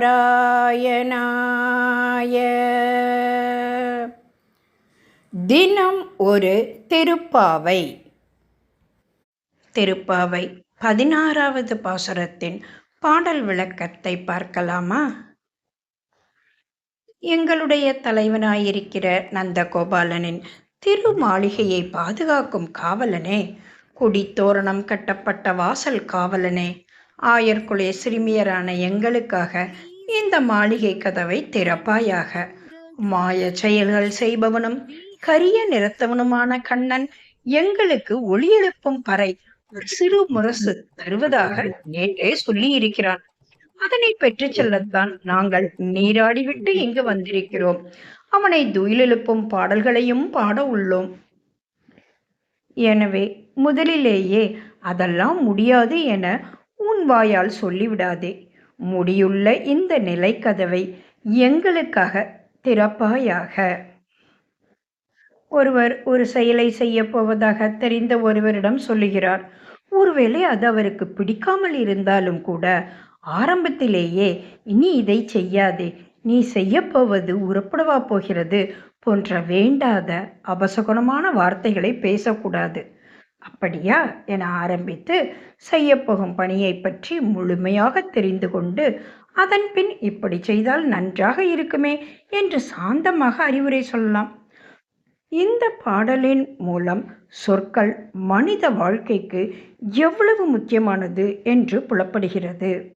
நாராயணாய. தினம் ஒரு திருப்பாவை. திருப்பாவை பதினாறாவது பாசுரத்தின் பாடல் விளக்கத்தை பார்க்கலாமா? எங்களுடைய தலைவனாயிருக்கிற நந்தகோபாலனின் திருமாளிகையை பாதுகாக்கும் காவலனே குடித்தோரணம் கட்டப்பட்ட வாசல் காவலனே ஆயர்குலே சிறுமியரான எங்களுக்காக இந்த மாளிகை கதவை திறப்பாயாக. மாய செயல்கள் செய்பவனும் கரிய நிறத்தவனுமான கண்ணன் எங்களுக்கு ஒளி எழுப்பும் பறை ஒரு சிறு முரசு தருவதாக நேற்றே சொல்லி இருக்கிறான் அதனை பெற்று செல்லத்தான் நாங்கள் நீராடிவிட்டு இங்கு வந்திருக்கிறோம். அவனை துயிலெழுப்பும் பாடல்களையும் பாட உள்ளோம். எனவே முதலிலேயே அதெல்லாம் முடியாது என உன் வாயால் சொல்லிவிடாதே. முடியுள்ள இந்த நிலைக்கதவை எங்களுக்காக திறப்பாயாக. ஒருவர் ஒரு செயலை செய்ய போவதாக தெரிந்த ஒருவரிடம் சொல்லுகிறார். ஒருவேளை அது அவருக்கு பிடிக்காமல் இருந்தாலும் கூட ஆரம்பத்திலேயே இனி இதை செய்யாதே. நீ செய்யப்போவது உருப்படவா போகிறது? போன்ற வேண்டாத அபசகுணமான வார்த்தைகளை பேசக்கூடாது. அப்படியா? என ஆரம்பித்து செய்யப்போகும் பணியை பற்றி முழுமையாக தெரிந்து கொண்டு அதன் பின் இப்படி செய்தால் நன்றாக இருக்குமே என்று சாந்தமாக அறிவுரை சொல்லலாம். இந்த பாடலின் மூலம் சொற்கள் மனித வாழ்க்கைக்கு எவ்வளவு முக்கியமானது என்று புலப்படுகிறது.